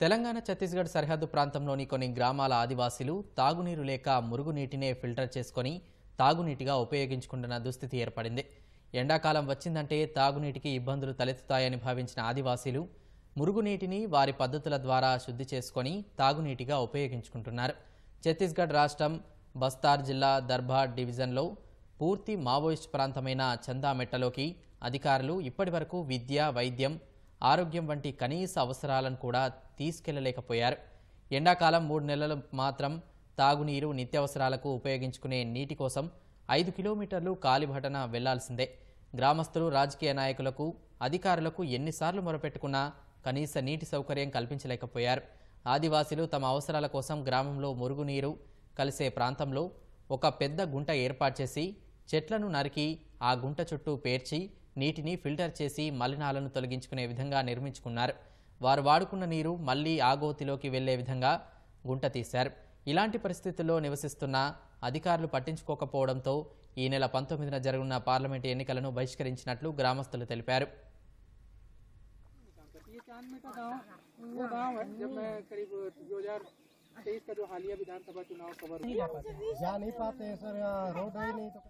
తెలంగాణ ఛత్తీస్గఢ్ సరిహద్దు ప్రాంతంలోని కొన్ని గ్రామాల ఆదివాసీలు తాగునీరు లేక మురుగునీటినే ఫిల్టర్ చేసుకొని తాగునీటిగా ఉపయోగించుకుంటున్న దుస్థితి ఏర్పడింది. ఎండాకాలం వచ్చిందంటే తాగునీటికి ఇబ్బందులు తలెత్తుతాయని భావించిన ఆదివాసీలు మురుగునీటిని వారి పద్ధతుల ద్వారా శుద్ధి చేసుకొని తాగునీటిగా ఉపయోగించుకుంటున్నారు. ఛత్తీస్గఢ్ రాష్ట్రం బస్తార్ జిల్లా దర్బార్ డివిజన్లో పూర్తి మావోయిస్ట్ ప్రాంతమైన చందామెట్టలోకి అధికారులు ఇప్పటివరకు విద్య వైద్యం ఆరోగ్యం వంటి కనీస అవసరాలను కూడా తీసుకెళ్ళలేకపోయారు. ఎండాకాలం మూడు నెలలు మాత్రం తాగునీరు నిత్యావసరాలకు ఉపయోగించుకునే నీటి కోసం ఐదు కిలోమీటర్లు కాలిభటన వెళ్ళాల్సిందే. గ్రామస్తులు రాజకీయ నాయకులకు అధికారులకు ఎన్నిసార్లు మొరపెట్టుకున్నా కనీస నీటి సౌకర్యం కల్పించలేకపోయారు. ఆదివాసీలు తమ అవసరాల కోసం గ్రామంలో మురుగునీరు కలిసే ప్రాంతంలో ఒక పెద్ద గుంట ఏర్పాటు చేసి చెట్లను నరికి ఆ గుంట చుట్టూ పేర్చి నీటిని ఫిల్టర్ చేసి మలినాలను తొలగించుకునే విధంగా నిర్మించుకున్నారు వారు వాడుకున్న నీరు మళ్లీ ఆ గోతిలోకి వెళ్లే విధంగా గుంట తీశారు ఇలాంటి పరిస్థితుల్లో నివసిస్తున్న అధికారులు పట్టించుకోకపోవడంతో ఈ నెల పంతొమ్మిదిన జరగనున్న పార్లమెంటు ఎన్నికలను బహిష్కరించినట్లు గ్రామస్తులు తెలిపారు ये चांद में का गाँव वो गाँव है जब मैं करीब दो हजार तेईस का जो हालिया विधानसभा चुनाव कवर जा नहीं पाते हैं सर यहाँ रोड है ही नहीं तो